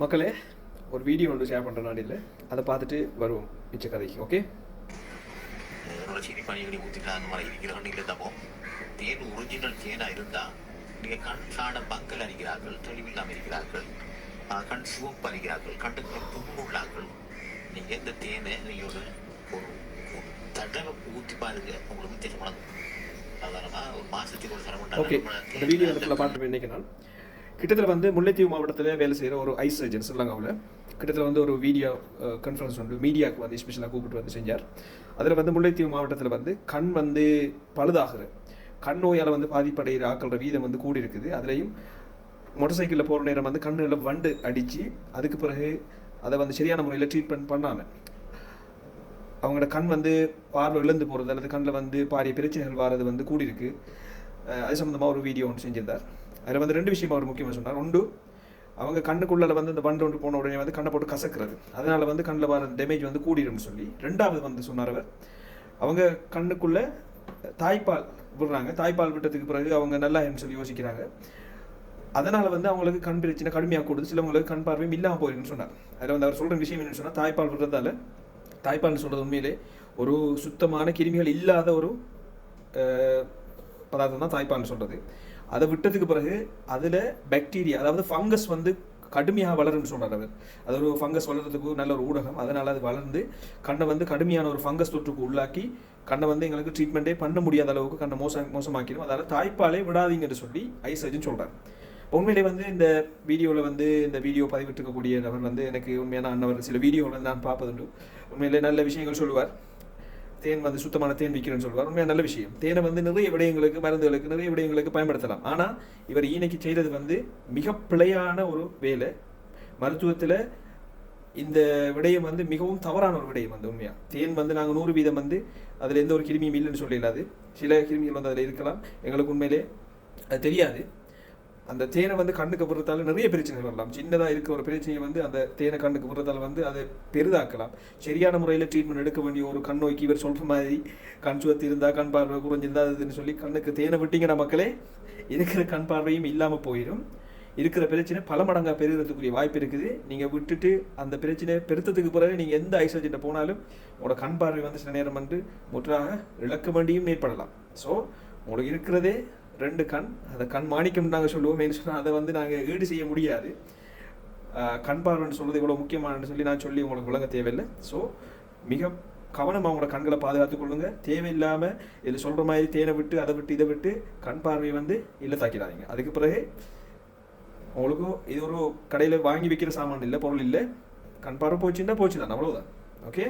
மக்களே ஒரு வீடியோ ஒன்று ஷேர் பண்ணுறேன் நான் இல்லை அதை பார்த்துட்டு வருவோம் மிச்ச கதைக்கு ஓகே சீனி பனியடி ஊற்றிட்டு அந்த மாதிரி இருக்கிறவங்க இல்லை தப்போ? தேன் ஒரிஜினல் தேனா இருந்தா நீங்க கண் சாட மக்கள் அறிகிறார்கள் தெளிவில்லாமல் இருக்கிறார்கள் கண் சிவப்பு அறிகிறார்கள் கண்ணுக்கு புண்ணுள்ளார்கள் நீங்க இந்த தேனை நீங்க ஒரு ஒரு தடவை ஊற்றி பாருங்க உங்களுக்கு வித்தியாசம் வழங்கும் சாதாரணமா ஒரு மாசத்துக்கு ஒரு தரம் ஓகே இந்த வீடியோ இடத்துல பார்த்து இன்னைக்கு கிட்டத்தில் கிட்டத்தட்ட வந்து முல்லைத்தீவு மாவட்டத்தில் வேலை செய்கிற ஒரு ஐஸ் சர்ஜன் ஸ்ரீலங்காவில் கிட்டத்தட்ட வந்து ஒரு வீடியோ கான்ஃபரன்ஸ் வந்து மீடியாவுக்கு வந்து ஸ்பெஷலாக கூப்பிட்டு வந்து செஞ்சார். அதில் வந்து முல்லைத்தீவு மாவட்டத்தில் வந்து கண் வந்து பழுதாகுது கண் நோயால் வந்து பாதிப்படைகிற ஆக்களோட வீதம் வந்து கூடி இருக்குது. அதுலேயும் மோட்டர் சைக்கிளில் போகிற நேரம் வந்து கண்ணில் வண்டு அடித்து அதுக்கு பிறகு அதை வந்து சரியான முறையில் ட்ரீட்மெண்ட் பண்ணாமல் அவங்களோட கண் வந்து பார்வை இழந்து போகிறது அல்லது கண்ணில் வந்து பாரிய பிரச்சனைகள் வர்றது வந்து கூடியிருக்கு. அது சம்மந்தமாக ஒரு வீடியோ ஒன்று செஞ்சுருந்தார். அதில் வந்து ரெண்டு விஷயம் அவர் முக்கியமாக சொன்னார். ஒன்று அவங்க கண்ணுக்குள்ளே வந்து இந்த பண்டு ஒன்று போன உடனே வந்து கண்ணை போட்டு கசக்கிறது. அதனால் வந்து கண்ணில் வர டேமேஜ் வந்து கூடிரும்னு சொல்லி. ரெண்டாவது வந்து சொன்னார் அவர் அவங்க கண்ணுக்குள்ளே தாய்ப்பால் விடுறாங்க. தாய்ப்பால் விட்டதுக்கு பிறகு அவங்க நல்லா சொல்லி யோசிக்கிறாங்க. அதனால் வந்து அவங்களுக்கு கண் பிரச்சனை கடுமையாக கூடுது. சிலவங்களுக்கு கண் பார்வையும் இல்லாமல் போயிருன்னு சொன்னார். அதில் வந்து அவர் சொல்கிற விஷயம் என்னன்னு சொன்னால் தாய்ப்பால் விடுறதால தாய்ப்பால்னு சொல்கிறது உண்மையிலே ஒரு சுத்தமான கிருமிகள் இல்லாத ஒரு பதார்த்தம் தான் தாய்ப்பால்னு சொல்கிறது அதை விட்டதுக்கு பிறகு அதில் பாக்டீரியா அதாவது ஃபங்கஸ் வந்து கடுமையாக வளரும்னு சொன்னார் அவர். அது ஒரு ஃபங்கஸ் வளர்கிறதுக்கு நல்ல ஒரு ஊடகம். அதனால் அது வளர்ந்து கண்ணை வந்து கடுமையான ஒரு ஃபங்கஸ் தொற்றுக்கு உள்ளாக்கி கண்ணை வந்து எங்களுக்கு ட்ரீட்மெண்ட்டே பண்ண முடியாத அளவுக்கு கண்ணை மோசம் மோசமாக்கிடும். அதால் தாய்ப்பாலே விடாதீங்கன்னு சொல்லி ஐ சர்ஜன் சொல்கிறார் உண்மையிலே வந்து இந்த வீடியோவில் வந்து இந்த வீடியோ பதிவிட்டிருக்கக்கூடிய நபர் வந்து எனக்கு உண்மையான அண்ணவர் சில வீடியோவில் நான் பார்ப்பதுண்டு. உண்மையிலே நல்ல விஷயங்கள் சொல்லுவார். தேன் வந்து சுத்தமான தேன் விற்கிறேன்னு சொல்லுவார். உண்மையாக நல்ல விஷயம். தேனை வந்து நிறைய விடயங்களுக்கு மருந்துகளுக்கு நிறைய விடயங்களுக்கு பயன்படுத்தலாம். ஆனால் இவர் ஈனைக்கு செய்தது வந்து மிக பிழையான ஒரு வேலை. மருத்துவத்தில் இந்த விடயம் வந்து மிகவும் தவறான ஒரு விடயம் வந்து உண்மையாக தேன் வந்து நாங்கள் நூறு வீதம் வந்து அதில் எந்த ஒரு கிருமியும் இல்லைன்னு சொல்லிடாது சில கிருமிகள் வந்து அதில் இருக்கலாம். எங்களுக்கு உண்மையிலே அது தெரியாது. அந்த தேனை வந்து கண்ணுக்கு விடுறதால நிறைய பிரச்சனைகள் வரலாம். சின்னதாக இருக்கிற ஒரு பிரச்சனையை வந்து அந்த தேனை கண்ணுக்கு விடுறதால வந்து அதை பெரிதாக்கலாம். சரியான முறையில் ட்ரீட்மெண்ட் எடுக்க வேண்டிய ஒரு கண் நோய்க்கு இவர் சொல்கிற மாதிரி கண் சுவத்து இருந்தால் கண் பார்வை குறைஞ்சிருந்தா அதுன்னு சொல்லி கண்ணுக்கு தேனை விட்டீங்கன்னா மக்களே இருக்கிற கண் பார்வையும் இல்லாமல் போயிடும். இருக்கிற பிரச்சனை பல மடங்காக பெருகிறதுக்குரிய வாய்ப்பு இருக்குது. நீங்கள் விட்டுட்டு அந்த பிரச்சனையை பெருத்ததுக்கு பிறகு நீங்கள் எந்த ஐசர்ஜென்ட்டை போனாலும் உங்களோட கண் பார்வை வந்து சில நேரம் வந்து முற்றாக இழக்க வேண்டியும் ஏற்படலாம். ஸோ உங்களுக்கு இருக்கிறதே ரெண்டு கண் அதை கண் மாணிக்கம் நாங்கள் சொல்லுவோம். ஏன்னு சொன்னால் அதை வந்து நாங்கள் ஈடு செய்ய முடியாது. கண் பார்வைன்னு சொல்றது இவ்வளோ முக்கியமானு சொல்லி நான் சொல்லி உங்களுக்கு விளங்க தேவையில்லை. ஸோ மிக கவனமாக உங்களோட கண்களை பாதுகாத்துக் கொள்ளுங்க. தேவையில்லாமல் இதில் சொல்கிற மாதிரி தேனை விட்டு அதை விட்டு இதை விட்டு கண் பார்வையை வந்து இல்லை தாக்கிடாதீங்க அதுக்கு பிறகு உங்களுக்கும் இது ஒரு கடையில் வாங்கி விற்கிற சாமான் இல்லை பொருள் இல்லை. கண் பார்வை போச்சுன்னா போச்சு தான் அவ்வளோதான் ஓகே